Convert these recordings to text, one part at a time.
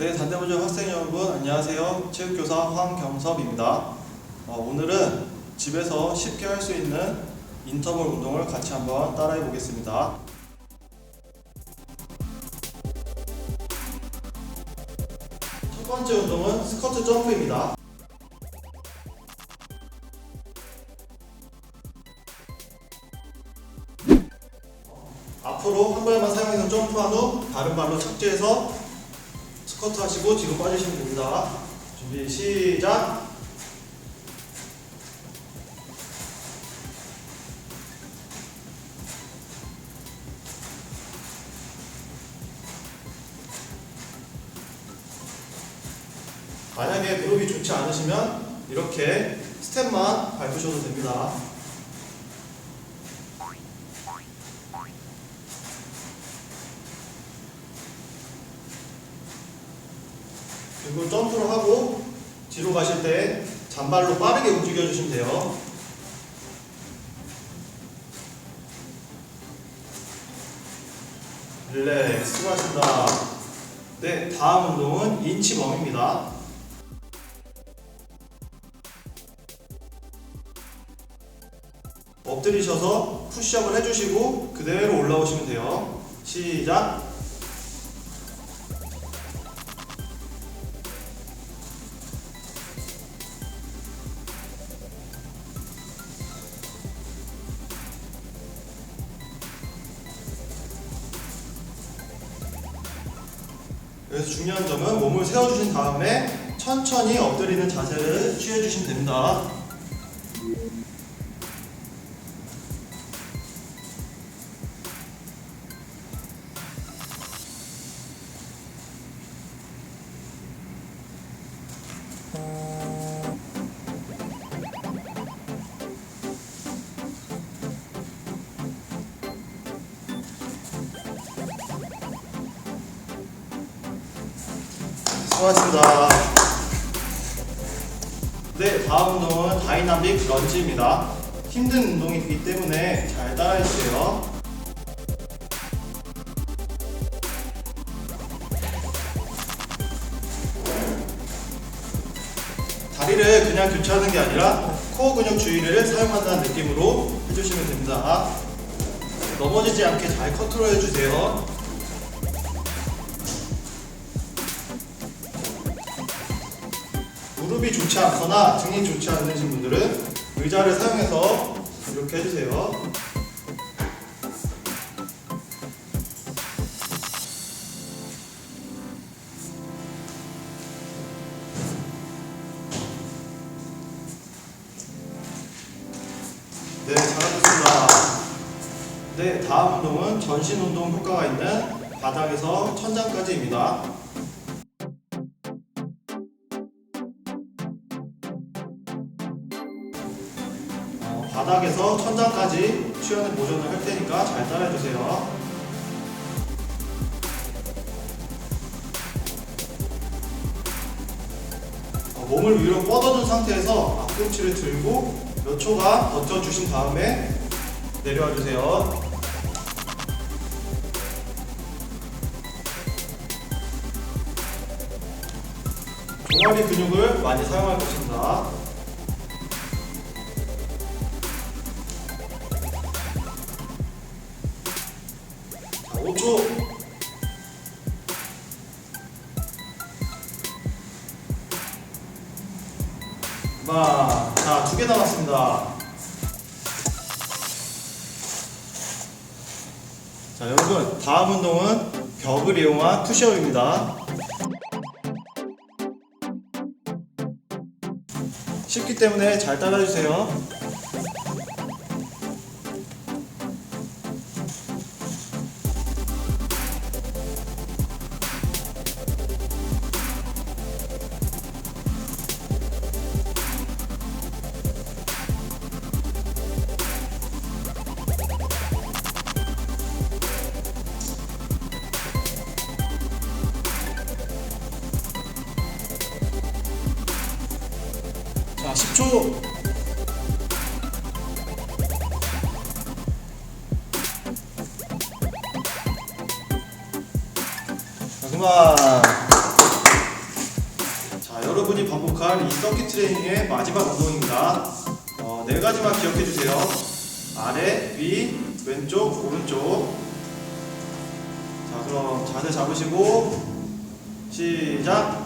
네, 단대보조 학생 여러분 안녕하세요. 체육교사 황경섭입니다. 어, 오늘은 집에서 쉽게 할 수 있는 인터벌 운동을 같이 한번 따라해 보겠습니다. 첫 번째 운동은 스쿼트 점프입니다. 앞으로 한 발만 사용해서 점프한 후 다른 발로 착지해서 스쿼트 하시고 뒤로 빠지시면 됩니다. 준비 시작. 만약에 무릎이 좋지 않으시면 이렇게 스텝만 밟으셔도 됩니다. 그리고 점프를 하고 뒤로 가실 때 잔발로 빠르게 움직여 주시면 돼요. 릴렉스 수고하셨습니다. 네, 다음 운동은 인치범입니다. 엎드리셔서 푸시업을 해주시고 그대로 올라오시면 돼요. 시작. 여기서 중요한 점은 몸을 세워주신 다음에 천천히 엎드리는 자세를 취해주시면 됩니다. 수고하셨습니다. 네, 다음 운동은 다이나믹 런지입니다. 힘든 운동이기 때문에 잘 따라해주세요. 다리를 그냥 교차하는 게 아니라 코어 근육 주위를 사용한다는 느낌으로 해주시면 됩니다. 넘어지지 않게 잘 컨트롤 해주세요. 무릎이 좋지 않거나 등이 좋지 않으신 분들은 의자를 사용해서 이렇게 해주세요. 네, 잘하셨습니다. 네, 다음 운동은 전신 운동 효과가 있는 바닥에서 천장까지입니다. 바닥에서 천장까지 수연의 보존을 할 테니까 잘 따라해 주세요. 어, 몸을 위로 뻗어준 상태에서 앞꿈치를 들고 몇 초간 버텨주신 다음에 내려와 주세요. 종아리 근육을 많이 사용할 것입니다. 개 남았습니다. 자, 여러분, 다음 운동은 벽을 이용한 푸시업입니다. 쉽기 때문에 잘 따라주세요. 자, 10초. 자, 그만. 여러분이 반복할 이 서킷 트레이닝의 마지막 운동입니다. 어, 네 가지만 기억해 주세요. 아래, 위, 왼쪽, 오른쪽. 자, 그럼 자세 잡으시고 시작.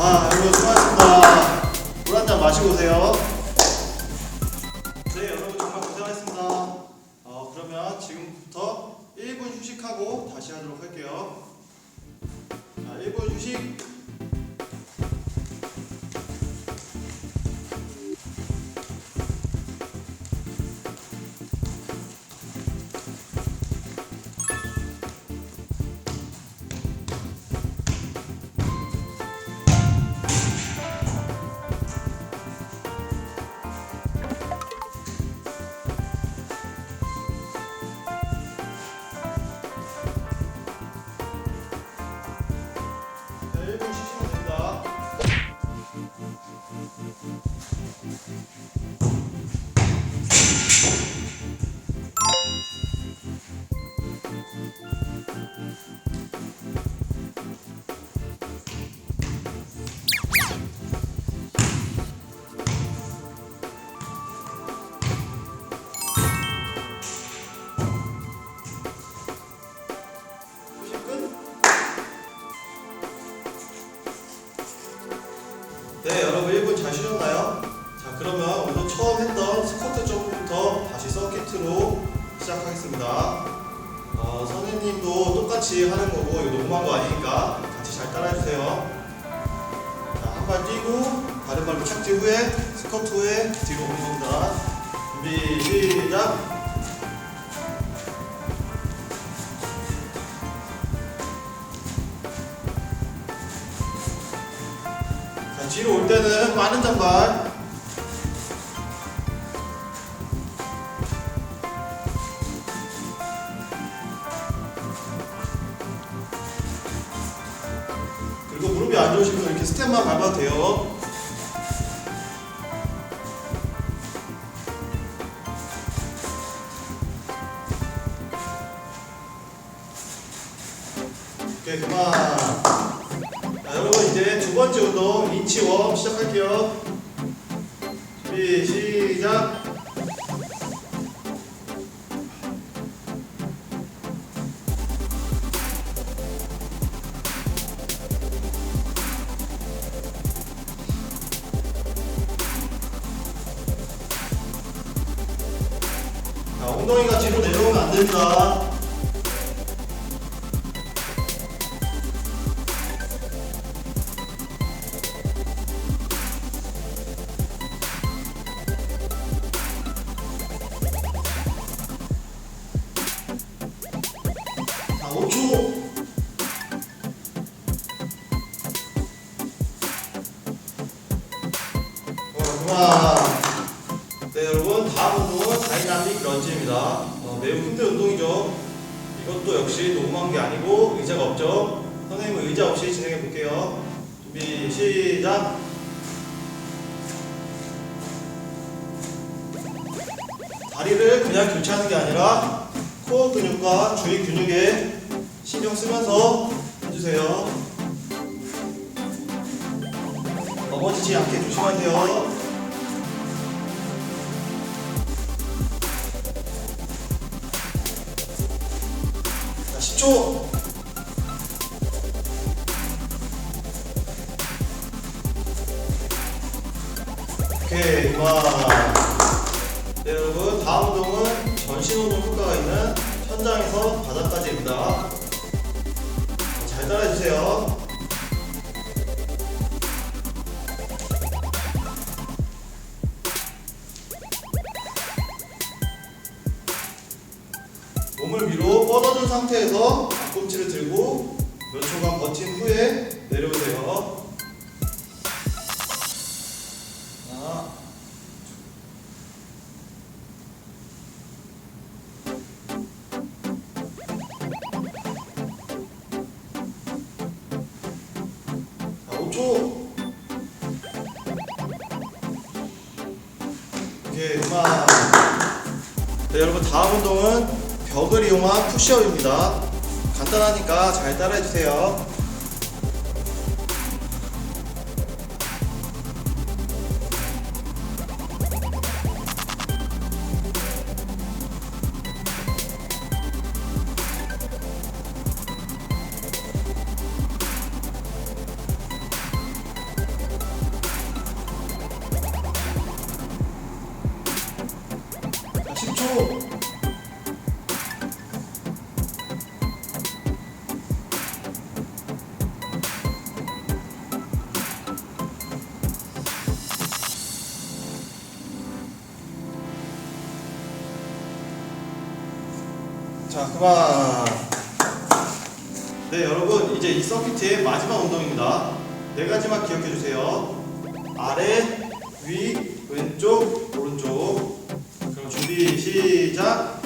자, 여러분 수고하셨습니다. 물 한 잔 마시고 오세요. 네, 여러분 정말 고생하셨습니다. 어, 그러면 지금부터 1분 휴식하고 다시 하도록 할게요. 같이 하는 거고 이거 녹음한 거 아니니까 같이 잘 따라해주세요. 자, 한발 뛰고 다른 발로 착지 후에 스쿼트 후에 뒤로 오는 겁니다. 준비 시작. 자, 뒤로 올 때는 빠른 잔발. 오케이, 그만. 자, 여러분 이제 두 번째 운동 인치 웜 시작할게요. 준비 시작. 의자 없이 진행해 볼게요. 준비, 시작. 다리를 그냥 교체하는 게 아니라 코어 근육과 주위 근육에 신경 쓰면서 해주세요. 넘어지지 않게 조심하세요. 자, 10초. 오케이, 그만. 네, 여러분, 다음 운동은 전신 운동 효과가 있는 천장에서 바닥까지입니다. 잘 따라해주세요. 몸을 위로 뻗어준 상태에서 네, 여러분 다음 운동은 벽을 이용한 푸시업입니다. 간단하니까 잘 따라해 주세요. 자, 그만. 네, 여러분, 이제 이 서킷의 마지막 운동입니다. 네 가지만 기억해 주세요. 아래, 위, 왼쪽, 오른쪽. 그럼 준비, 시작.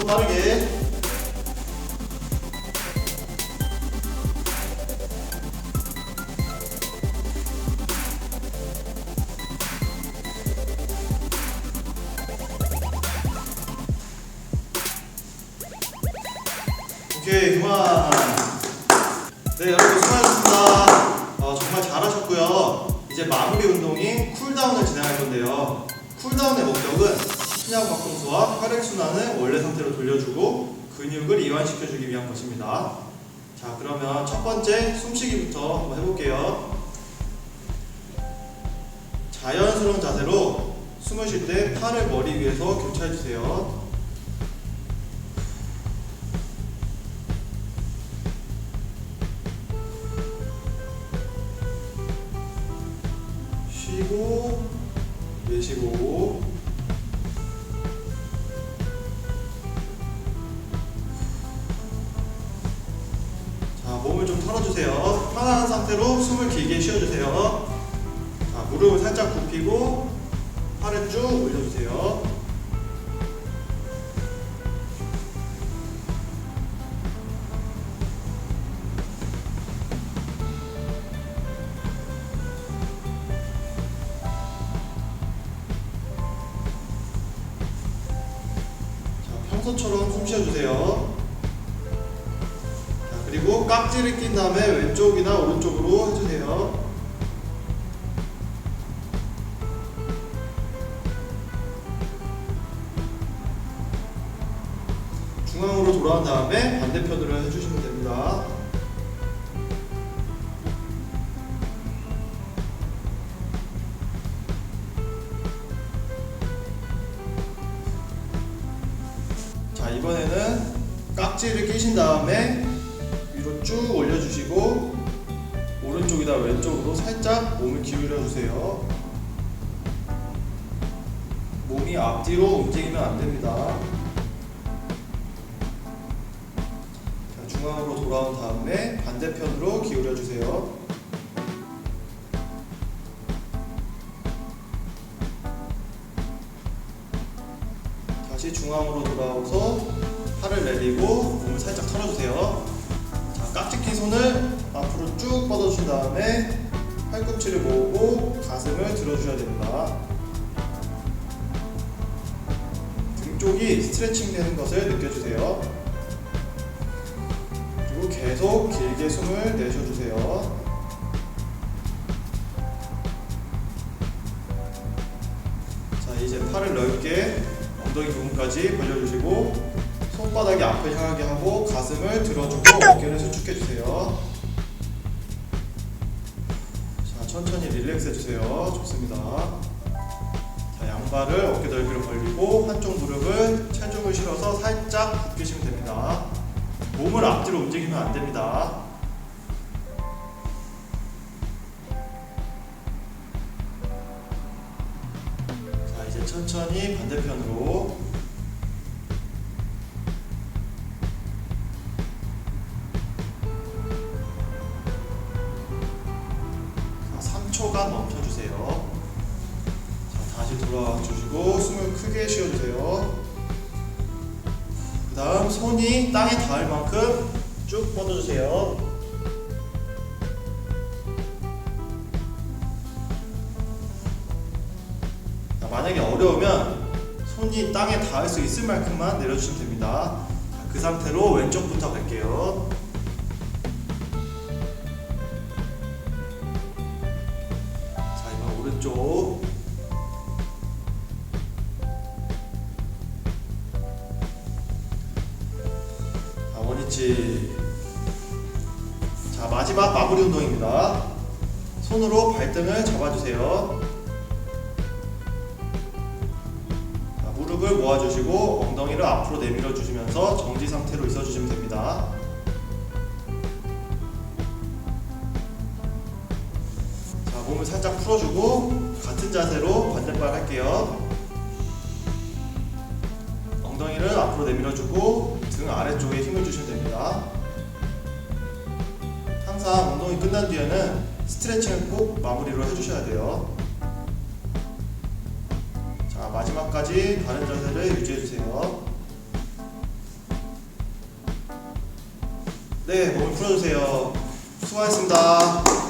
더 빠르게. 오케이 그만. 네 여러분 수고하셨습니다. 어, 정말 잘하셨고요. 이제 마무리 운동인 쿨다운을 진행할 건데요. 쿨다운의 목적은 심장 박동수와 혈액 순환을 원래 상태로 돌려주고 근육을 이완시켜주기 위한 것입니다. 자 그러면 첫 번째 숨쉬기부터 한번 해볼게요. 자연스러운 자세로 숨을 쉴 때 팔을 머리 위에서 교차해 주세요. 쉬고 내쉬고. 자 몸을 좀 털어주세요. 편안한 상태로 숨을 길게 쉬어주세요. 자 무릎을 살짝 굽히고 팔을 쭉 올려주세요 쉬어주세요. 자, 그리고 깍지를 낀 다음에 왼쪽이나 오른쪽으로 해주세요. 중앙으로 돌아온 다음에 반대편으로 해주시면 됩니다. 끼신 다음에 위로 쭉 올려주시고 오른쪽이나 왼쪽으로 살짝 몸을 기울여 주세요. 몸이 앞뒤로 움직이면 안 됩니다. 자, 중앙으로 돌아온 다음에 반대편으로 기울여 주세요. 다시 중앙으로 돌아와서 팔을 내리고 몸을 살짝 털어주세요. 자, 깍지 낀 손을 앞으로 쭉 뻗어준 다음에 팔꿈치를 모으고 가슴을 들어주셔야 됩니다. 등 쪽이 스트레칭 되는 것을 느껴주세요. 그리고 계속 길게 숨을 내쉬어주세요. 자, 이제 팔을 넓게 엉덩이 부분까지 벌려주시고 손바닥이 앞을 향하게 하고 가슴을 들어주고 어깨를 수축해주세요. 자, 천천히 릴렉스 해주세요. 좋습니다. 양발을 어깨 넓이로 벌리고 한쪽 무릎을 체중을 실어서 살짝 굽히시면 됩니다. 몸을 앞뒤로 움직이면 안 됩니다. 자, 이제 천천히 반대편으로 다시 돌아와 주시고 숨을 크게 쉬어주세요. 그 다음 손이 땅에 닿을 만큼 쭉 뻗어주세요. 자, 만약에 어려우면 손이 땅에 닿을 수 있을 만큼만 내려주시면 됩니다. 자, 그 상태로 왼쪽부터 갈게요. 자, 원위치. 자, 마지막 마무리 운동입니다. 손으로 발등을 잡아주세요. 자, 무릎을 모아주시고 엉덩이를 앞으로 내밀어 주시면서 정지 상태로 있어 주시면 됩니다. 자, 몸을 살짝 풀어주고 같은 자세로 반대발 할게요. 엉덩이를 앞으로 내밀어주고 등 아래쪽에 힘을 주시면 됩니다. 항상 운동이 끝난 뒤에는 스트레칭을 꼭 마무리로 해주셔야 돼요. 자, 마지막까지 바른 자세를 유지해주세요. 네, 몸을 풀어주세요. 수고하셨습니다.